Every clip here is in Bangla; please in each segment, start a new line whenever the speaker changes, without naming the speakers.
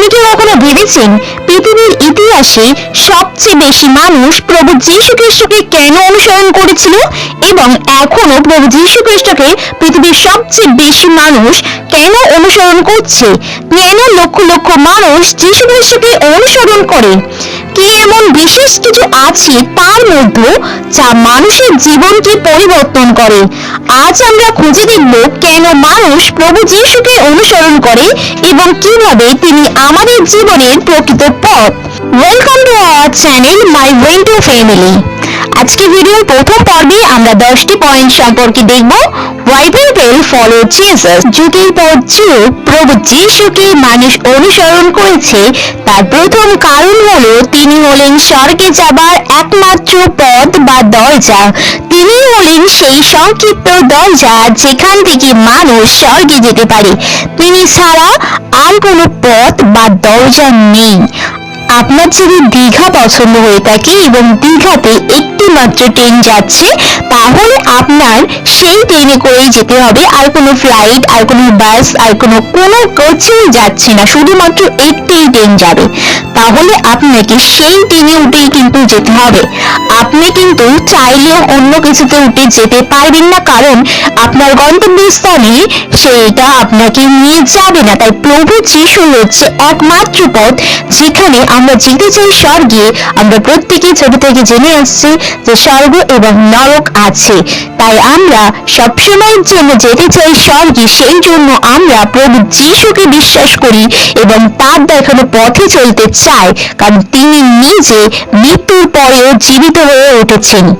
আপনি কি কখনো ভেবেছেন পৃথিবীর ইতিহাসে সবচেয়ে বেশি মানুষ প্রভু যীশু খ্রিস্টকে কেন অনুসরণ করেছিল? এবং এখনও প্রভু যীশু খ্রিস্টকে পৃথিবীর সবচেয়ে বেশি মানুষ কেন অনুসরণ করছে? কেন লক্ষ লক্ষ মানুষ যীশু খ্রিস্টকে অনুসরণ করে? কি এমন বিশেষ কিছু আছে তার মধ্যে যা মানুষের জীবনকে পরিবর্তন করে। আজ আমরা খুঁজে দেখব কেন মানুষ প্রভু যিশুকে অনুসরণ করে এবং কীভাবে তিনি আমাদের জীবনের প্রকৃত পথ। Welcome to our channel my ওয়েন্টু family আজকে ভিডিওর প্রথম পর্বে আমরা দশটি পয়েন্ট সম্পর্কে দেখব। ওয়াই পিপল ফলো যুগের পর যুগ, প্রভু যিশুকে মানুষ অনুসরণ করেছে। তার প্রথম কারণ হলো তিনি হলেন স্বর্গে যাবার একমাত্র পথ বা দরজা। তিনি হলেন সেই সংক্ষিপ্ত দরজা যেখান থেকে মানুষ স্বর্গে যেতে পারে। তিনি ছাড়া আর কোনো পথ বা দরজা নেই। আপনার যদি দীঘা পছন্দ হয়ে থাকে এবং দীঘাতে একটি মাত্র ট্রেন যাচ্ছে, তাহলে আপনার সেই ট্রেনে করেই যেতে হবে। আর কোনো ফ্লাইট আর কোনো বাস আর কোনো কোনো কোচিং যাচ্ছে না। শুধুমাত্র একটিই ট্রেন যাবে। তাহলে আপনাকে সেই ট্রেনে উঠেই কিন্তু যেতে হবে। আপনি কিন্তু চাইলেও অন্য কিছুতে উঠে যেতে পারবেন না, কারণ আপনার গন্তব্যস্থানে সেইটা আপনাকে নিয়ে যাবে না। তাই প্রভু যিশু হচ্ছে একমাত্র পথ, যেখানে আমরা যেতে চাই স্বর্গে। আমরা প্রত্যেকে ছোট থেকে জেনে আসছি যে স্বর্গ এবং নরক আছে। তাই আমরা সবসময়ের জন্য যেতে চাই স্বর্গে, সেই জন্য আমরা প্রভু যিশুকে বিশ্বাস করি এবং তার দেখানো পথে চলতে চাই। কারণ তিনি নিজে মৃত্যুর পরেও জীবিত হয়ে উঠেছেন।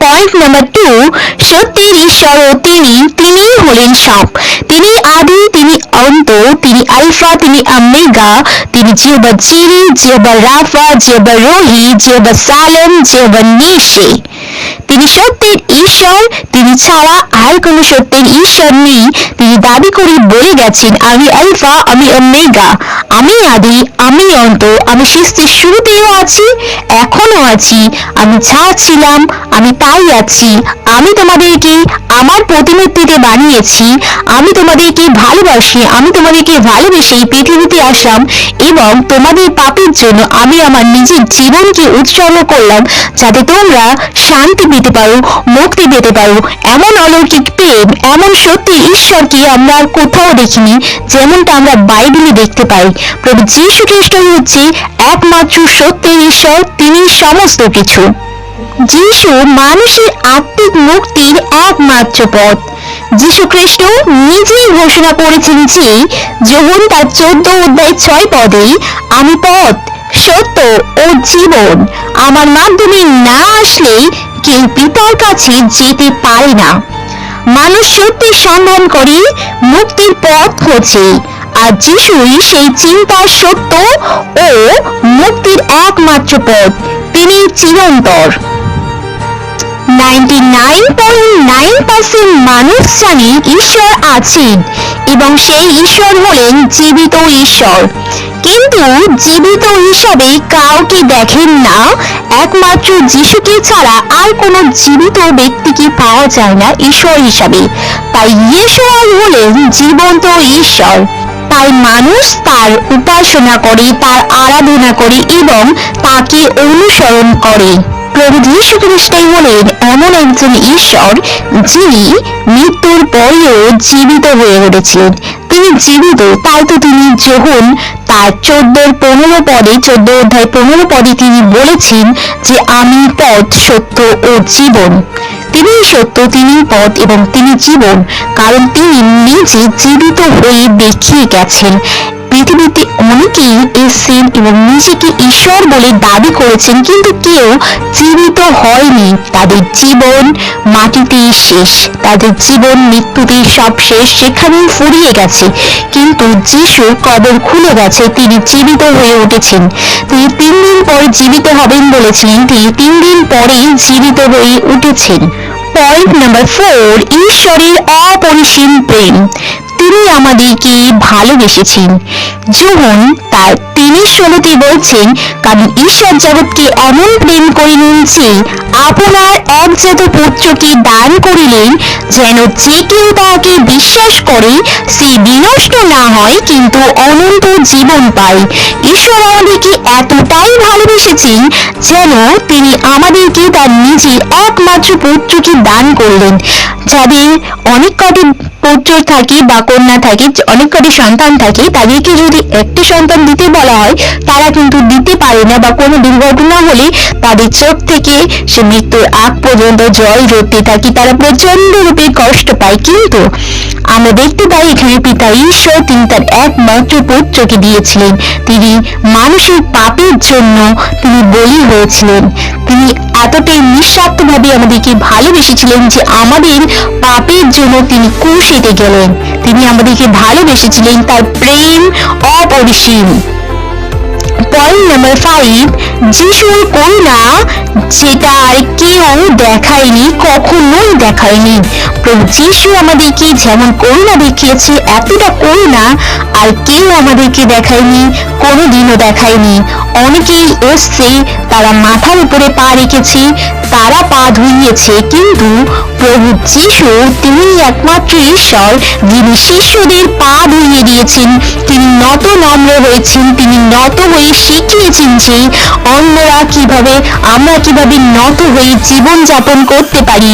পয়েন্ট নাম্বার টু সত্যের ঈশ্বর ও তিনি, তিনিই হলেন সব তিনি আদি, তিনি অন্ত, তিনি আলফা, তিনি আমেগা তিনি জিহবা জিরি, জিহবা রাফা, জিহবা রোহি, জিহবা সালেম, জিহবা নিশে। তিনি সত্যের ঈশ্বর, তিনি ছাড়া আর কোনো সত্যের ঈশ্বর নেই। তিনি দাবি করে বলে গেছেন, আমি আলফা, আমি ওমেগা। আমি আদি, আমি অন্ত, আমি সৃষ্টির শুরুতেও আছি এখনও আছি। আমি যা ছিলাম, আমি তাই আছি। আমি তোমাদেরকে আমার প্রতিমূর্তিতে বানিয়েছি। আমি তোমাদেরকে ভালোবাসি, আমি তোমাদেরকে ভালোবেসে এই পৃথিবীতে আসলাম এবং তোমাদের পাপের জন্য আমি আমার নিজের জীবনকে উৎসর্গ করলাম যাতে তোমরা শান্তি পেতে পারো, মুক্তি পেতে পারো। এমন অলৌকিক প্রেম, এমন সত্যি ঈশ্বরকে আমরা আর কোথাও দেখিনি, যেমনটা আমরা বাইবেলে দেখতে পাই। প্রভু যীশু খ্রিস্ট হচ্ছে একমাত্র সত্যের ঈশ্বর, তিনি সমস্ত কিছু। যিশু মানুষের আত্মিক মুক্তির একমাত্র পথ। যিশু খ্রিস্ট নিজেই ঘোষণা করেছেন যে যোহন তার চোদ্দ অধ্যায় ছয় পদে, আমি পথ, সত্য ও জীবন আমার মাধ্যমে না আসলে কেউ পিতার কাছে যেতে পারে না। মানুষ সত্যের সন্ধান করে, মুক্তির পথ খোঁজে। আর যিশুই সেই চিন্তার সত্য ও মুক্তির একমাত্র পথ। তিনি চিরন্তর। মানুষ জানে ঈশ্বর আছেন এবং সেই ঈশ্বর হলেন জীবিত ঈশ্বর। কিন্তু জীবিত হিসাবে কাউকে দেখেন না, একমাত্র যিশুকে ছাড়া আর কোনো জীবিত ব্যক্তিকে পাওয়া যায় না ঈশ্বর হিসাবে। তাই ঈশ্বর হলেন জীবন্ত ঈশ্বর। তাই মানুষ তার উপাসনা করে, তার আরাধনা করে এবং তাকে অনুসরণ করে। প্রভু যীশু খ্রিস্টাই হলেন এমন একজন ঈশ্বর যিনি মৃত্যুর পরেও জীবিত হয়ে উঠেছিলেন তিনি জীবিত, তাই তো তিনি যখন তার চোদ্দোর পনেরো পদে, চোদ্দ অধ্যায় পনেরো পদে তিনি বলেছেন যে, আমি পথ, সত্য ও জীবন। তিনি সত্য তিনি পথ এবং তিনি জীবন। কারণ তিনি নিজে জীবিত হয়ে দেখিয়ে গেছেন। পৃথিবীতে অনেকেই এসেছেন এবং নিজেকে ঈশ্বর বলে দাবি করেছেন, কিন্তু কেউ জীবিত হয়নি। তাদের জীবন মাটিতেই শেষ। তাদের জীবন মৃত্যুতে সব শেষ। সেখানেই ফুরিয়ে গেছে। কিন্তু যিশু কবর খুলে গেছে। তিনি জীবিত হয়ে উঠেছেন। তিনি তিন দিন পরে জীবিত হবেন বলেছিলেন। তিনি তিন দিন পরেই জীবিত হয়ে উঠেছেন। পয়েন্ট নাম্বার ফোর ঈশ্বরের অপরিসীম প্রেম। তিনি আমাদেরকে ভালোবেসেছেন। যখন তার তিন ষোলোতে বলছেন, কারণ ঈশ্বর জগৎকে এমন প্রেম করিলেন যে আপনার একজাত পুত্রকে দান করিলেন, যেন যে কেউ তাহাকে বিশ্বাস করে, সে বিনষ্ট না হয়, কিন্তু অনন্ত জীবন পায়। ঈশ্বর আমাদেরকে এতটাই ভালোবেসেছেন যেন তিনি আমাদেরকে তার নিজের একমাত্র পুত্রকে দান করলেন। যাদের অনেক কটি পুত্র থাকে বা কন্যা থাকে, অনেক কটি সন্তান থাকে, তাদেরকে যদি একটি সন্তান দিতে বলা হয়, তারা কিন্তু দিতে পারে না বা কোনো দুর্ঘটনা হলে তাদের চোখ থেকে সে মৃত্যুর আগ পর্যন্ত জল রতে থাকে, তারা প্রচণ্ড রূপে কষ্ট পায়। কিন্তু আমরা দেখতে পাই এখানে পিতা ঈশ্বর তিনি তার একমাত্র পুত্রকে দিয়েছিলেন। তিনি মানুষের পাপের জন্য তিনি বলি হয়েছিলেন। তিনি এতটাই নিঃস্বার্থভাবে আমাদেরকে ভালোবেসেছিলেন যে আমাদের পাপের জন্য তিনি কুশিতে গেলেন। তিনি আমাদেরকে ভালোবেসেছিলেন তার প্রেম অপরিসীম। পয়েন্ট নাম্বার ফাইভ যিশুর করুণা, যেটা আর কেউ দেখায়নি, কখনোই দেখায়নি। প্রভু যিশু আমাদেরকে যেমন করুণা দেখিয়েছে, এতটা করুণা আর কেউ আমাদেরকে দেখায়নি, কোনোদিনও দেখায়নি। অনেকেই এসছে, তারা মাথার উপরে পা রেখেছে, তারা পা ধুইয়েছে, কিন্তু প্রভু যিশু তিনি একমাত্র ঈশ্বর, যিনি শিষ্যদের পা ধুইয়ে দিয়েছেন, তিনি নত নম্র হয়েছেন, তিনি নত হয়ে শিখিয়েছেন যে অন্যরা কীভাবে, আমরা কীভাবে নত হয়ে জীবন যাপন করতে পারি।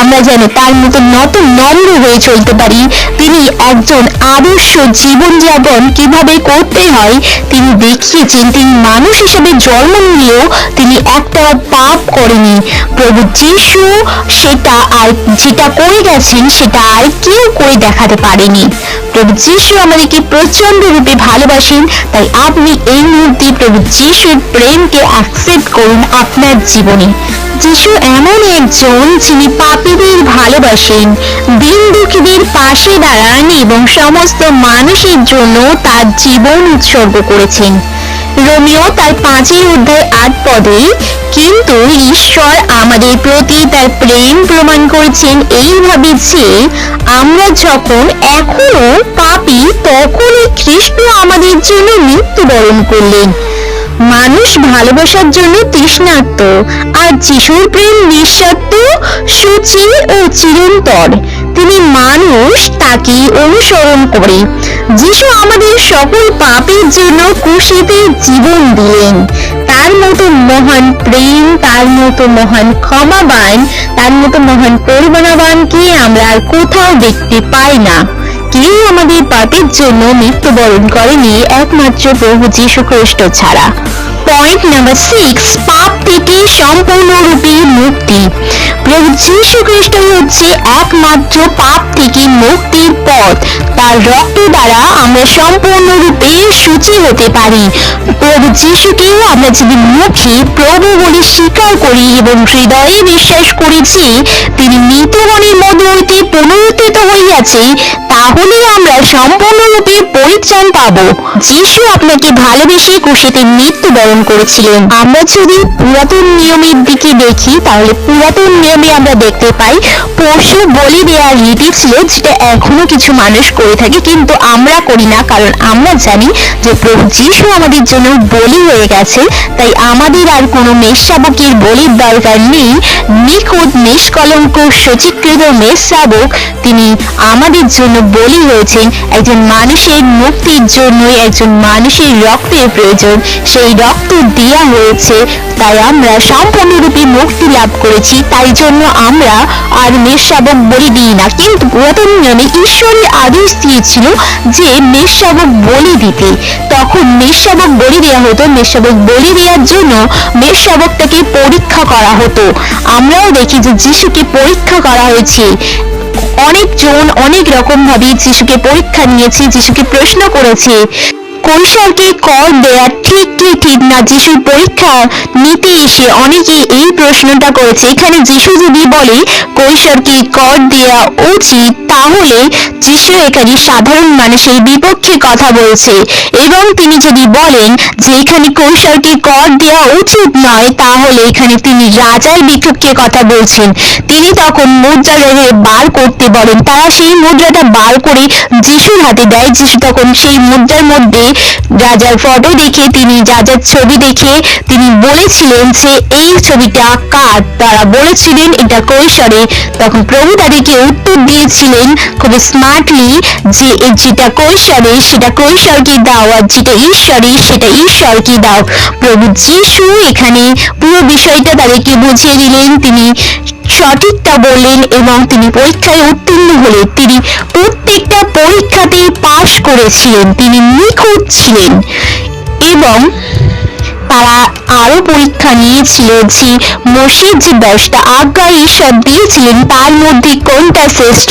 আমরা যেন তার মতো নত নম্র হয়ে চলতে পারি। তিনি একজন আদর্শ জীবন যাপন কীভাবে করতে হয়, তিনি দেখিয়েছেন তিনি মানুষ হিসেবে জন্ম নিলেও তিনি একটা পাপ করেনি। প্রভু যিশু সেটা আর যেটা করে গেছেন, সেটা আর কেউ করে দেখাতে পারেনি। প্রভু যিশু আমাদেরকে প্রচণ্ড রূপে ভালোবাসেন, তাই আপনি এই মুহূর্তে প্রভু যিশুর প্রেমকে অ্যাকসেপ্ট করুন আপনার জীবনে। যিশু এমন একজন যিনি পাপীদের ভালোবাসেন। দিন দুঃখীদের পাশে দাঁড়ান এবং সমস্ত মানুষের জন্য তার জীবন উৎসর্গ করেছেন। রোমিও তার পাঁচের অধ্যায় আট পদে, কিন্তু ঈশ্বর আমাদের প্রতি তার প্রেম প্রমাণ করেছেন এইভাবে যে, আমরা যখন এখনও পাপি, তখনই খ্রিস্ট আমাদের জন্য মৃত্যুবরণ করলেন। মানুষ ভালোবাসার জন্য তৃষ্ণার্ত, আর যিশুর প্রেম নিঃস্বার্থ সুচি ও চিরন্তর তিনি মানুষ তাকে অনুসরণ করে। যিশু আমাদের সকল পাপের জন্য কুশিতে জীবন দিলেন। তার মতো মহান প্রেম, তার মতো মহান ক্ষমাবান, তার মতো মহান করুণাবানকে আমরা আর কোথাও দেখতে পাই না। কেউ আমাদের পাপের জন্য মৃত্যুবরণ করেনি একমাত্র প্রভু যীশু খ্রিস্ট ছাড়া? পয়েন্ট নাম্বার সিক্স পাপ থেকে সম্পূর্ণরূপে মুক্তি। প্রভু যীশু খ্রিস্ট হচ্ছে একমাত্র পাপ থেকে মুক্তির পথ। তার রক্ত দ্বারা আমরা সম্পূর্ণরূপে সূচি হতে পারি। প্রভু যীশুকে আমরা যদি মুখে প্রভু বলে স্বীকার করি এবং হৃদয়ে বিশ্বাস করি যে তিনি মৃতগণের মধ্য হইতে পুনরুত্থিত হইয়াছে তাহলে আমরা সম্পূর্ণরূপে পরিত্রাণ পাব। যিশু আপনাকে ভালোবেসে কুশিতে মৃত্যুবরণ করেছিলেন। আমরা যদি পুরাতন নিয়মের দিকে দেখি, তাহলে পুরাতন নিয়মে আমরা দেখতে পাই পশু বলি দেওয়ার রীতি ছিল, যেটা এখনও কিছু মানুষ করে থাকে, কিন্তু আমরা করি না, কারণ আমরা জানি যে প্রভু যিশু আমাদের জন্য বলি হয়ে গেছে, তাই আমাদের আর কোনো মেষশাবকের বলির দরকার নেই। নিখুঁত, নিষ্কলঙ্ক, সচিকৃত মেষশাবক তিনি আমাদের জন্য বলি হয়েছেন, একজন মানুষের মুক্তির জন্য একজন মানুষের রক্তের প্রয়োজন। সেই রক্ত দেওয়া হয়েছে, তাই আমরা সম্পূর্ণরূপে মুক্তি লাভ করেছি। তাই জন্য আমরা আর মেষশাবক বলি দিই না। কিন্তু পুরাতন নিয়মে ঈশ্বরের আদেশ দিয়েছিল যে মেষশাবক বলি দিতে। তখন মেষশাবক বলি দেওয়া হতো। মেষশাবক বলি দেওয়ার জন্য মেষশাবকটাকে পরীক্ষা করা হতো। আমরাও দেখি যে যিশুকে পরীক্ষা করা হয়েছে। অনেকজন অনেক রকম ভাবে যিশুকে পরীক্ষা নিয়েছে যিশুকে প্রশ্ন করেছে। কৈশোরকে কর দেয়া ঠিক কি ঠিক না যিশুর পরীক্ষা নিতে এসে অনেকে এই প্রশ্নটা করেছে। এখানে যিশু যদি বলে কৈশোরকে কর দেয়া উচিত, তাহলে যিশু এখানে সাধারণ মানুষের বিপক্ষে কথা বলছে। এবং তিনি যদি বলেন যে এখানে কৈশোরকে কর দেওয়া উচিত নয়, তাহলে এখানে তিনি রাজার বিপক্ষে কথা বলছেন। তিনি তখন মুদ্রা বার করতে বলেন। তারা সেই মুদ্রাটা বার করে যিশুর হাতে দেয়, যিশু তখন সেই মুদ্রার মধ্যে রাজার ফটো দেখে, তিনি রাজার ছবি দেখে, তিনি বলেছিলেন যে এই ছবিটা কার? তারা বলেছিলেন এটা কৈশোরে তখন প্রভু তাদেরকে উত্তর দিয়েছিলেন খুব স্মার্টলি যে যেটা কৈশোরে সেটা কৈশোরকে দাও আর যেটা ঈশ্বরে, সেটা ঈশ্বরকে দাও। প্রভু যিশু এখানে পুরো বিষয়টা তাদেরকে বুঝিয়ে দিলেন। তিনি সঠিকটা বললেন এবং তিনি পরীক্ষায় উত্তীর্ণ হলে তিনি প্রত্যেকটা পরীক্ষাতেই পাশ করেছিলেন, তিনি নিখুঁত ছিলেন এবং তারা আরও পরীক্ষা নিয়েছিল যে মসজিদ যে দশটা আজ্ঞা ঈশ্বর দিয়েছিলেন, তার মধ্যে কোনটা শ্রেষ্ঠ?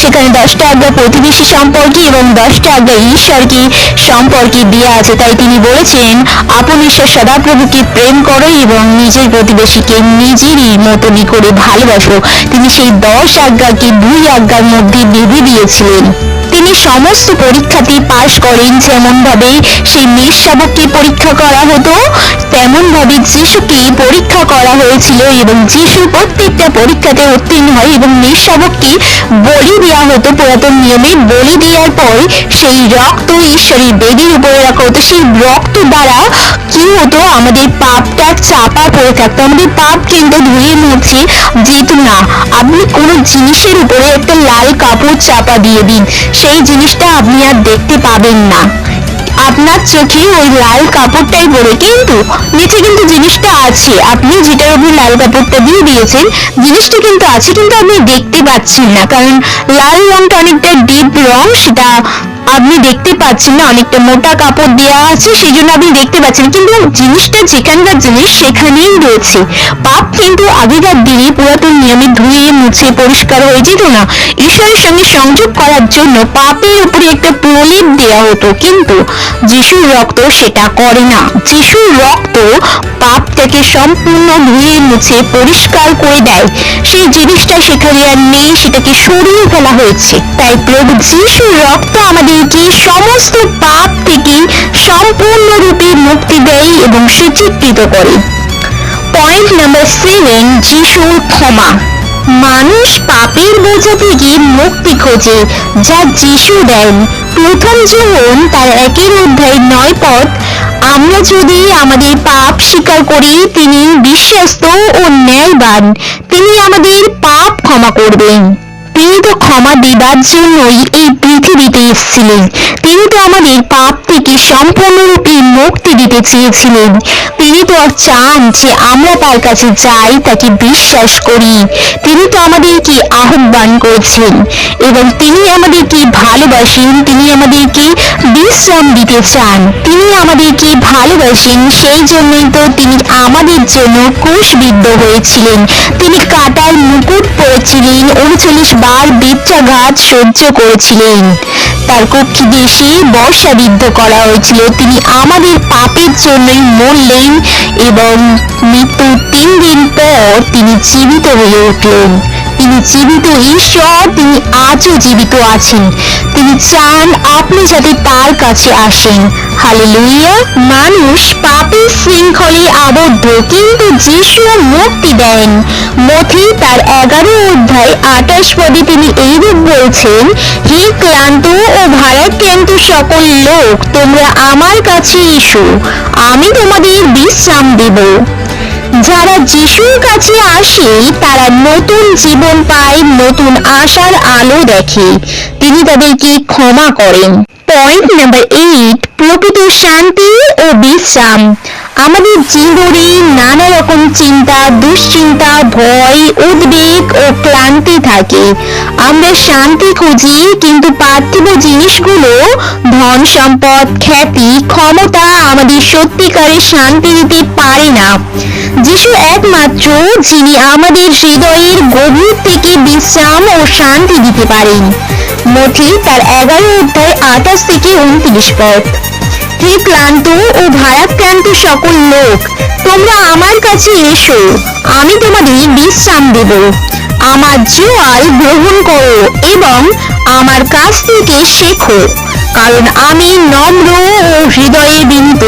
সেখানে দশটা আজ্ঞা প্রতিবেশী সম্পর্কে এবং দশটা আজ্ঞা ঈশ্বরকে সম্পর্কে দেওয়া আছে। তাই তিনি বলেছেন, আপন ঈশ্বর সদাপ্রভুকে প্রেম করো এবং নিজের প্রতিবেশীকে নিজেরই মতনই করে ভালোবাসো। তিনি সেই দশ আজ্ঞাকে দুই আজ্ঞার মধ্যে বেঁধে দিয়েছিলেন। সমস্ত পরীক্ষাতে পাশ করেন। যেমন ভাবে সেই মেষ শাবককে পরীক্ষা করা হতো তেমন ভাবে যিশুকে পরীক্ষা করা হয়েছিল এবং যিশু প্রত্যেকটা পরীক্ষাতে উত্তীর্ণ হয় এবং মেষ বলি দেওয়া হতো পুরাতন নিয়মে। বলি দেওয়ার পর সেই রক্ত ঈশ্বরের বেদির উপরে রাখা হতো। সেই রক্ত দ্বারা কি হতো? আমাদের পাপটা চাপা পড়ে থাকতো। আমাদের পাপ কিন্তু ধুয়ে মুছে যেত না, আপনি কোনো জিনিসের উপরে একটা লাল কাপড় চাপা দিয়ে দিন। সেই জিনিসটা আপনি আর দেখতে পাবেন না। আপনার চোখে ওই লাল কাপড়টাই পরে কিন্তু নিচে কিন্তু জিনিসটা আছে। আপনি যেটার উপর লাল কাপড়টা দিয়ে দিয়েছেন, জিনিসটা কিন্তু আছে, কিন্তু আপনি দেখতে পাচ্ছেন না। কারণ লাল রংটা অনেকটা ডিপ রং, সেটা আপনি দেখতে পাচ্ছেন না, অনেকটা মোটা কাপড় দেওয়া আছে সেই জন্য আপনি দেখতে পাচ্ছেন কিন্তু জিনিসটা যেখানকার জিনিস, সেখানেই রয়েছে। পাপ কিন্তু আগেকার দিনে পুরাতন নিয়মে ধুয়ে, মুছে, পরিষ্কার হয়ে যেত না। ঈশ্বরের সঙ্গে সংযোগ করার জন্য পাপের উপরে একটা প্রলেপ দেওয়া হতো। কিন্তু যিশুর রক্ত সেটা করে না। যিশুর রক্ত পাপটাকে সম্পূর্ণ ধুয়ে, মুছে, পরিষ্কার করে দেয়। সেই জিনিসটা সেখানে আর নেই, সেটাকে সরিয়ে ফেলা হয়েছে। তাই প্রভু যিশুর রক্ত আমাদেরকে সমস্ত পাপ থেকে সম্পূর্ণরূপে মুক্তি দেয় এবং সুচিত্রিত করে। পয়েন্ট নাম্বার সেভেন যিশুর ক্ষমা। মানুষ পাপের বোঝা থেকে মুক্তি খোঁজে, যা যিশু দেন। প্রথম জীবন তার একের অধ্যায় নয় পথ, আমরা যদি আমাদের পাপ স্বীকার করি, তিনি বিশ্বস্ত ও ন্যায়বান। তিনি আমাদের পাপ ক্ষমা করবেন। তিনি তো ক্ষমা দেবার জন্যই এই পৃথিবীতে এসেছিলেন। তিনি তো আমাদের পাপ থেকে সম্পূর্ণরূপে মুক্তি দিতে চেয়েছিলেন। তিনি তো চান যে আমরা তার কাছে যাই, তাকে বিশ্বাস করি। তিনি তো আমাদেরকে আহ্বান করছেন এবং তিনি আমাদেরকে ভালোবাসেন, তিনি আমাদেরকে বিশ্রাম দিতে চান। তিনি আমাদেরকে ভালোবাসেন, সেই জন্যই তো তিনি আমাদের জন্য ক্রুশবিদ্ধ হয়েছিলেন। তিনি কাটার মুকুট পরেছিলেন, উনচল্লিশ বার বিদ্যাঘাত সহ্য করেছিলেন। তার কক্ষী দেশে বর্ষাবিদ্ধ করা হয়েছিল। তিনি আমাদের পাপের জন্যই মরলেন এবং মৃত্যুর তিন দিন পর তিনি জীবিত হয়ে উঠলেন। তিনি জীবিত ঈশ্বর, তিনি আজও জীবিত আছেন। তিনি চান আপনি যাতে তার কাছে আসেন। হালেলুইয়া মানুষ পাপের শৃঙ্খলে আবদ্ধ, কিন্তু যিশু মুক্তি দেন। মথি তার এগারো অধ্যায় আঠাশ পদে তিনি এইরূপ বলছেন, হে ক্লান্ত ও ভারাক্রান্ত সকল লোক, তোমরা আমার কাছে এসো, আমি তোমাদের বিশ্রাম দেব। যারা যিশুর কাছে আসে, তারা নতুন জীবন পায়, নতুন আশার আলো দেখে। তিনি তাদেরকে ক্ষমা করেন। পয়েন্ট নাম্বার এইট, প্রকৃত শান্তি ও বিশ্রাম। আমাদের জীবনে নানা রকম চিন্তা, দুশ্চিন্তা, ভয়, উদ্বেগ ও ক্লান্তি থাকে। আমরা শান্তি খুঁজি, কিন্তু পার্থিব জিনিসগুলো, ধন সম্পদ, খ্যাতি, ক্ষমতা আমাদের সত্যিকারের শান্তি দিতে পারে না। যিশু একমাত্র, যিনি আমাদের হৃদয়ের গভীর থেকে বিশ্রাম ও শান্তি দিতে পারেন। মথি তার এগারো অধ্যায় আঠাশ থেকে উনত্রিশ পদ। হে ক্লান্ত ও ভারাক্রান্ত সকল লোক, তোমরা আমার কাছে এসো, আমি তোমাদের বিশ্রাম দেব। আমার জোয়াল গ্রহণ করো এবং আমার কাছ থেকে শেখো, কারণ আমি নম্র ও হৃদয়ে বিনীত।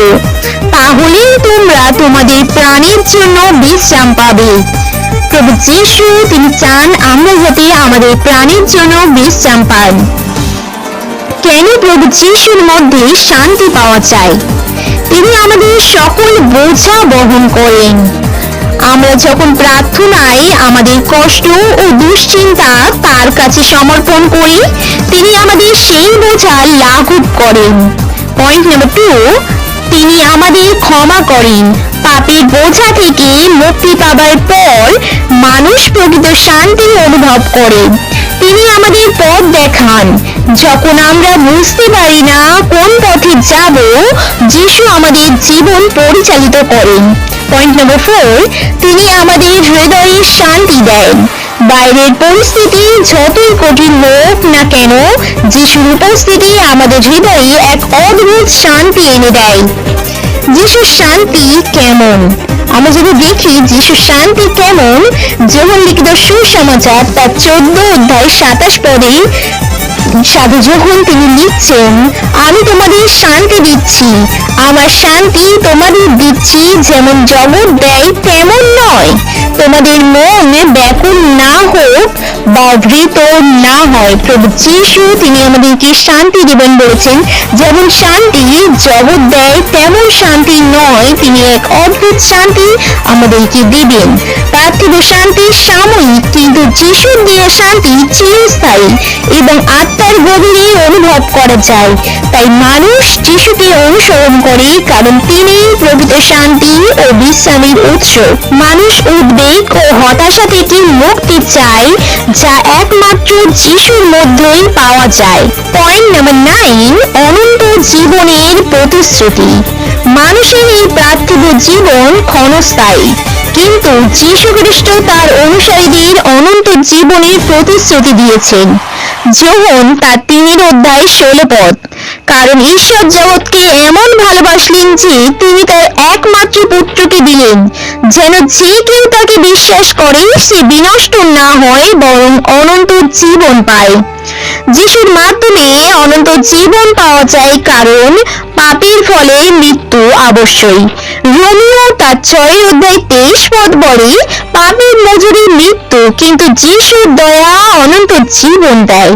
তাহলেই তোমরা তোমাদের প্রাণের জন্য বিশ্রাম পাবে। প্রভু যিশু, তিনি চান আমরা যাতে আমাদের প্রাণের জন্য বিশ্রাম পান। কেন প্রভু যিশুর মধ্যে শান্তি পাওয়া যায় তিনি আমাদের সকল বোঝা বহন করেন। আমরা যখন প্রার্থনায় আমাদের কষ্ট ও দুশ্চিন্তা তার কাছে সমর্পণ করি, তিনি আমাদের সেই বোঝা লাঘব করেন। পয়েন্ট নাম্বার টু তিনি আমাদের ক্ষমা করেন। পাপের বোঝা থেকে মুক্তি পাবার পর মানুষ প্রকৃত শান্তি অনুভব করে। তিনি আমাদের পথ দেখান। যখন আমরা বুঝতে পারি না কোন পথে যাব, যিশু আমাদের জীবন পরিচালিত করেন। পয়েন্ট নম্বর ফোর তিনি আমাদের হৃদয়ে শান্তি দেন। বাইরের পরিস্থিতি যতই কঠিন হোক না কেন, যিশুর উপস্থিতি আমাদের হৃদয়ে এক অদ্ভুত শান্তি এনে দেয়। যিশুর শান্তি কেমন? আমরা যদি দেখি যিশুর শান্তি কেমন, যেমন লিখিত সুসমাচার তার চোদ্দ অধ্যায় সাতাশ পদে সাধু যখন তিনি লিখছেন আমি তোমাদের শান্তি দিচ্ছি। আমার শান্তি তোমাদের দিচ্ছি, যেমন জগৎ দেয় তেমন নয়। তোমাদের মন ব্যাকুল না হোক বা না হয়, প্রভু যিশু তিনি আমাদেরকে শান্তি দিবেন বলেছেন। যেমন শান্তি জগৎ দেয়, তেমন শান্তি নয়, তিনি এক অদ্ভুত শান্তি আমাদেরকে দিবেন। পার্থিব শান্তি সাময়িক, কিন্তু যিশুর দেওয়া শান্তি চিরস্থায়ী এবং আত্মার গভীরে অনুভব করা যায়। তাই মানুষ যিশুকে অনুসরণ করে। কারণ তিনি প্রকৃত শান্তি ও বিশ্রামের উৎস। মানুষ উদ্বেগ ও হতাশা থেকে মুক্তি চায়, যা একমাত্র যিশুর মধ্যেই পাওয়া যায়। পয়েন্ট নাম্বার নাইন অনন্ত জীবনের প্রতিশ্রুতি। মানুষের এই পার্থিব জীবন ক্ষণস্থায়ী। কিন্তু যীশু খ্রিস্ট তার অনুসারীদের অনন্ত জীবনের প্রতিশ্রুতি দিয়েছেন। যোহন তার তিনের অধ্যায় ষোলো পদ। কারণ ঈশ্বর জগৎকে এমন ভালোবাসলেন যে তিনি তার একমাত্র পুত্রকে দিলেন। যেন যে কেউ তাকে বিশ্বাস করে, সে বিনষ্ট না হয়, বরং অনন্ত জীবন পায়। যিশুর মাধ্যমে অনন্ত জীবন পাওয়া যায় কারণ পাপের ফলে মৃত্যু অবশ্যই। রোমিও তার ছয় অধ্যায় তেইশ পদ বলে পাপের মজুরি মৃত্যু, কিন্তু যিশুর দয়া অনন্ত জীবন দেয়।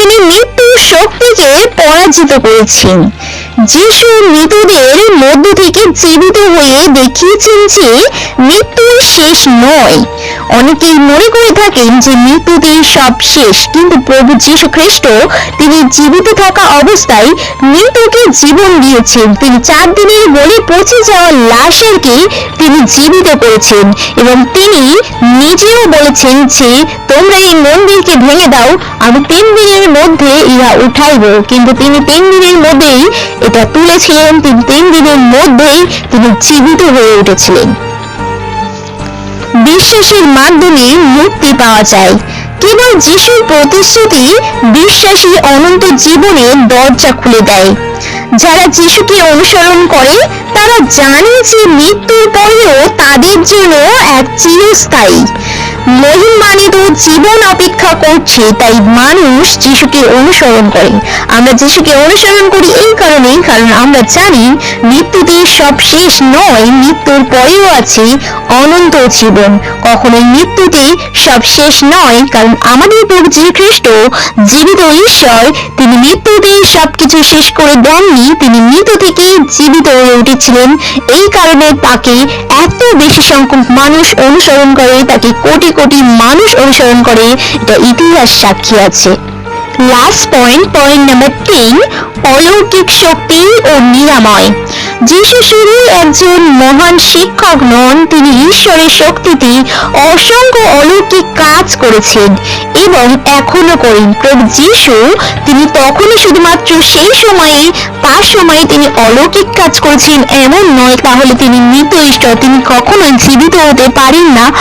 তিনি মৃত্যুর শক্তিকে পরাজিত করেছেন। যিশু মৃতদের মধ্য থেকে জীবিত হয়ে দেখিয়েছেন যে মৃত্যু শেষ নয়। অনেকেই মনে করে থাকেন যে মৃত্যুতেই সব শেষ, কিন্তু প্রভু যীশু খ্রিস্ট তিনি জীবিত থাকা অবস্থায় মৃত্যুকে জীবন দিয়েছেন। তিনি চার দিনের গলে পচে যাওয়া লাশেরকে তিনি জীবিত করেছেন এবং তিনি নিজেও বলেছেন যে, তোমরা এই মন্দিরকে ভেঙে দাও, আমি তিন দিনের মধ্যে ইহা উঠাইব। কিন্তু তিনি তিন দিনের মধ্যেই এটা তুলেছিলেন, তিনি তিন দিনের মধ্যেই তিনি জীবিত হয়ে উঠেছিলেন। বিশ্বাসের মাধ্যমে মুক্তি পাওয়া যায়। কেবল যিশুর প্রতিশ্রুতি বিশ্বাসী অনন্ত জীবনে দরজা খুলে দেয়। যারা যিশুকে অনুসরণ করে, তারা জানে যে মৃত্যুর পরেও তাদের জন্য এক চিরস্থায়ী। মহিমানিত জীবন অপেক্ষা করছে, তাই মানুষ যিশুকে অনুসরণ করে। আমরা যিশুকে অনুসরণ করি এই কারণেই, কারণ আমরা জানি মৃত্যুতে সব শেষ নয়, মৃত্যুর পরেও আছে অনন্ত জীবন। কখনোই মৃত্যুতে সব শেষ নয়, কারণ আমাদের প্রভু খ্রিস্ট জীবিত ঈশ্বর, তিনি মৃত্যুতে সবকিছু শেষ করে দেননি, তিনি মৃত থেকে জীবিত হয়ে উঠেছিলেন। এই কারণে তাকে এত বেশি সংখ্যক মানুষ অনুসরণ করে, তাকে কোটি কোটি মানুষ অনুসরণ করে, এটা ইতিহাস সাক্ষী আছে। লাস্ট পয়েন্ট পয়েন্ট নাম্বার তিন অলৌকিক শক্তি ও নিরাময়। যিশু শুধু একজন মহান শিক্ষক নন, তিনি ঈশ্বরের শক্তিতে অসংখ্য অলৌকিক কাজ করেছেন। এবং এখনও করেন প্রভু যিশু, তিনি তখনই শুধুমাত্র সেই সময়ে, তার সময়ে তিনি অলৌকিক কাজ করেছেন এমন নয়, তাহলে তিনি মৃত ঈশ্বর তিনি কখনোই জীবিত হতে পারেন না।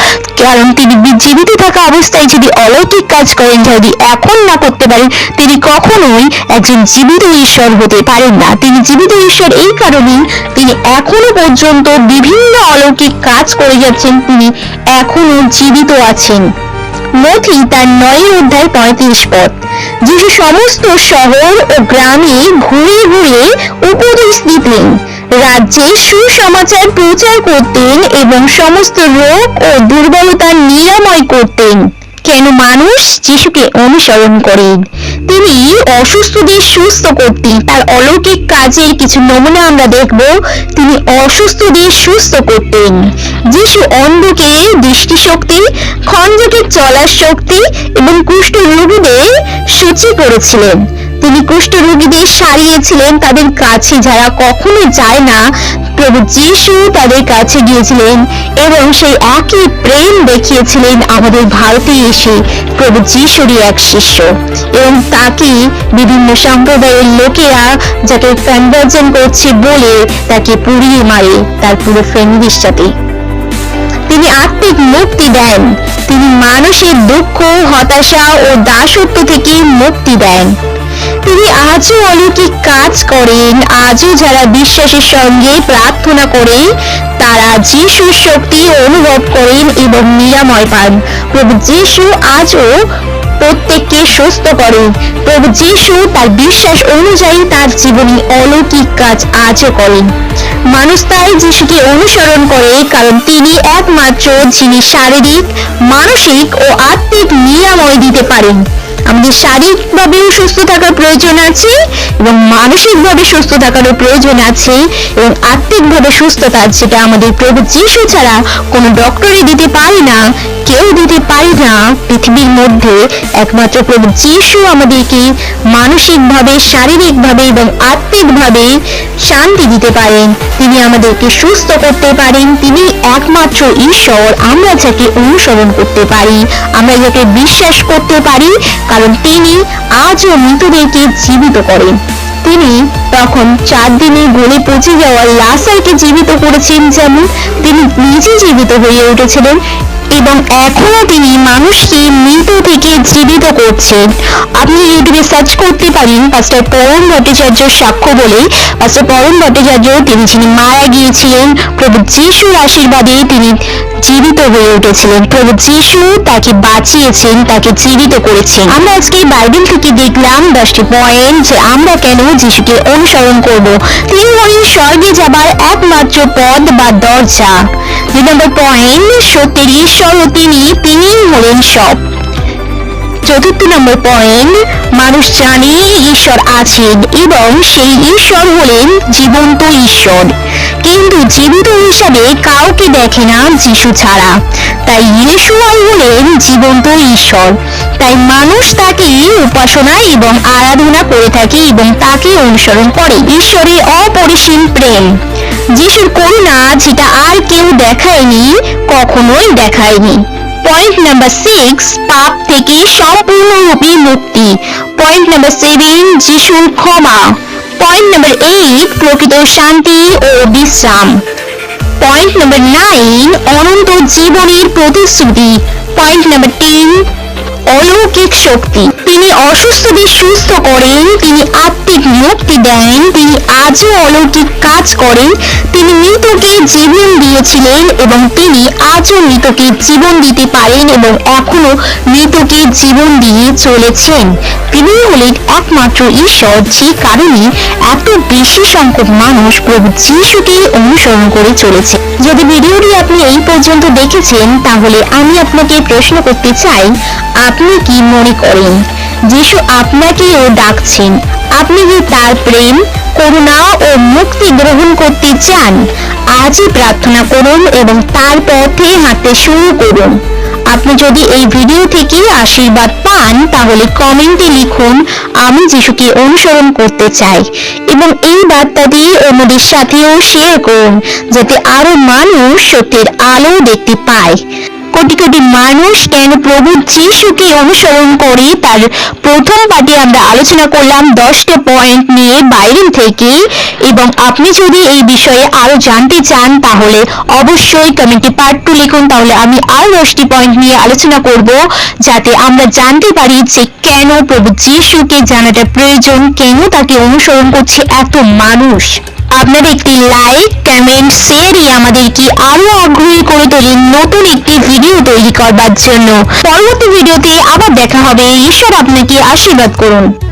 কারণ তিনি জীবিত থাকা অবস্থায় যদি অলৌকিক কাজ করেন, যদি এখন না করতে পারেন, তিনি কখনোই একজন জীবিত ঈশ্বর হতে পারেন না। তিনি জীবিত ঈশ্বর এই কারণেই তিনি এখনও পর্যন্ত বিভিন্ন অলৌকিক কাজ করে যাচ্ছেন, তিনি এখনও জীবিত আছেন। মথি তার নয় অধ্যায় পঁয়ত্রিশ পদ, যিশু সমস্ত শহর ও গ্রামে ঘুরে ঘুরে উপদেশ দিতেন। রাজ্যে সুসমাচার প্রচার করতেন এবং সমস্ত রোগ ও দুর্বলতা নিরাময় করতেন। কেন মানুষ যিশুকে অনুসরণ করেন তিনি অসুস্থদের সুস্থ করতেন তার অলৌকিক কাজের কিছু নমুনা আমরা দেখব। তিনি অসুস্থদের সুস্থ করতেন যিশু অন্ধকে দৃষ্টিশক্তি, খঞ্জকে চলার শক্তি এবং কুষ্ঠ রোগীদের সূচি করেছিলেন। তিনি কুষ্ঠ রোগীদের সারিয়েছিলেন তাদের কাছে। যারা কখনো যায় না, প্রভু যিশু তাদের কাছে গিয়েছিলেন এবং সেই একই প্রেম দেখিয়েছিলেন আমাদের ভারতে এসে প্রভু যিশুরই এক শিষ্য। এবং তাকে বিভিন্ন সম্প্রদায়ের লোকেরা যাকে কনভার্জন করছে বলে তাকে পুড়িয়ে মারে তার পুরো ফ্যামিলির সাথে। তিনি আত্মিক মুক্তি দেন। তিনি মানুষের দুঃখ, হতাশা ও দাসত্ব থেকে মুক্তি দেন। তিনি আজও অলৌকিক কাজ করেন। আজও যারা বিশ্বাসের সঙ্গে প্রার্থনা করে, তারা যিশুর শক্তি অনুভব করেন এবং নিরাময় পান। প্রভু যিশু আজও প্রত্যেককে সুস্থ করেন প্রভু যিশু তার বিশ্বাস অনুযায়ী তার জীবনে অলৌকিক কাজ আজও করেন। মানুষ তাই যিশুকে অনুসরণ করে, কারণ তিনি একমাত্র যিনি শারীরিক, মানসিক ও আত্মিক নিরাময় দিতে পারেন। আমাদের শারীরিকভাবেও সুস্থ থাকার প্রয়োজন আছে এবং মানসিকভাবে সুস্থ থাকারও প্রয়োজন আছে এবং আত্মিকভাবে সুস্থতা যেটা আমাদের প্রভু যিশু ছাড়া কোনো ডক্টরই দিতে পারে না, কেউ দিতে পারে না। পৃথিবীর মধ্যে একমাত্র প্রভু যিশু আমাদেরকে মানসিকভাবে, শারীরিকভাবে এবং আত্মিকভাবে শান্তি দিতে পারেন। তিনি আমাদেরকে সুস্থ করতে পারেন। তিনি একমাত্র ঈশ্বর। আমরা যাকে অনুসরণ করতে পারি, আমরা যাকে বিশ্বাস করতে পারি কারণ তিনি আজও মৃতদেরকে জীবিত করেন। তিনি তখন চার দিনে গলে পচে যাওয়া লাসারকে জীবিত করেছেন যেমন তিনি নিজে জীবিত হয়ে উঠেছিলেন এবং এখনও তিনি মানুষকে মৃত থেকে জীবিত করছেন। আপনি ইউটিউবে সার্চ করতে পারেন পাস্টার পরম ভট্টাচার্য সাক্ষ্য বলে। পাস্টার পরম ভট্টাচার্য, তিনি যিনি মারা গিয়েছিলেন, প্রভু যিশুর আশীর্বাদে তিনি জীবিত হয়ে উঠেছিলেন। প্রভু যিশু তাকে বাঁচিয়েছেন, তাকে জীবিত করেছেন। আমরা আজকে বাইবেল থেকে দেখলাম দশটি পয়েন্ট যে আমরা কেন যিশুকে অনুসরণ করব। তিনি হলেন স্বর্গে যাবার একমাত্র পথ বা দরজা। দুই নম্বর পয়েন্ট সত্যের ঈশ্বর ও তিনি, তিনিই হলেন সব। চতুর্থ নম্বর পয়েন্ট, মানুষ জানে ঈশ্বর আছেন এবং সেই ঈশ্বর হলেন জীবন্ত ঈশ্বর। কিন্তু জীবিত হিসাবে কাউকে দেখে না যিশু ছাড়া। তাই ইয়েশুয়াই হলেন জীবন্ত ঈশ্বর। তাই মানুষ তাকে উপাসনা এবং আরাধনা করে থাকে এবং তাকে অনুসরণ করে। ঈশ্বরের অপরিসীম প্রেম। যিশুর করুণা যেটা আর কেউ দেখায়নি, কখনোই দেখায়নি। পয়েন্ট নাম্বার সিক্স, পাপ থেকে সম্পূর্ণরূপে মুক্তি। পয়েন্ট নাম্বার সেভেন, যিশুর ক্ষমা। পয়েন্ট নাম্বার এইট প্রকৃত শান্তি ও বিশ্রাম। পয়েন্ট নাম্বার নাইন অনন্ত জীবনের প্রতিশ্রুতি। পয়েন্ট নাম্বার টেন অলৌকিক শক্তি। তিনি অসুস্থদের সুস্থ করেন, তিনি আত্মিক মুক্তি দেন, তিনি আজও অলৌকিক কাজ করেন, তিনি মৃতকে জীবন দিয়েছিলেন এবং তিনি আজও মৃতকে জীবন দিতে পারেন এবং এখনও মৃতকে জীবন দিয়ে চলেছেন। তিনি হলেন একমাত্র ঈশ্বর, যে কারণে এত বেশি সংখ্যক মানুষ প্রভু যিশুকে অনুসরণ করে চলেছে। যদি ভিডিওটি আপনি এই পর্যন্ত দেখেছেন, তাহলে আমি আপনাকে প্রশ্ন করতে চাই, আপনি কি মনে করেন? যিশু আপনাকেও ডাকছেন। আপনি কি তার প্রেম, করুণা ও মুক্তি গ্রহণ করতে চান, আজই প্রার্থনা করুন এবং তার পথে হাঁটতে শুরু করুন। আপনি যদি এই ভিডিও থেকে আশীর্বাদ পান, তাহলে কমেন্টে লিখুন, আমি যিশুকে অনুসরণ করতে চাই এবং এই বার্তাটি অন্যদের সাথেও শেয়ার করুন, যাতে আরও মানুষ সত্যের আলো দেখতে পায়। কোটি কোটি মানুষ কেন প্রভু যিশুকে অনুসরণ করে তার প্রথম পার্টি আমরা আলোচনা করলাম দশটা পয়েন্ট নিয়ে বাইরে থেকে। এবং আপনি যদি এই বিষয়ে আরও জানতে চান, তাহলে অবশ্যই কমেন্টে পার্ট টু লিখুন। তাহলে আমি আরও দশটি পয়েন্ট নিয়ে আলোচনা করব, যাতে আমরা জানতে পারি যে কেন প্রভু যিশুকে জানাটা প্রয়োজন, কেন তাকে অনুসরণ করছে এত মানুষ। আপনার একটি লাইক কমেন্ট শেয়ারই আমাদেরকে আরও আগ্রহী করে তোলে নতুন একটি ভিডিও তৈরি করবার জন্য। পরবর্তী ভিডিওতে আবার দেখা হবে। ঈশ্বর আপনাকে আশীর্বাদ করুন।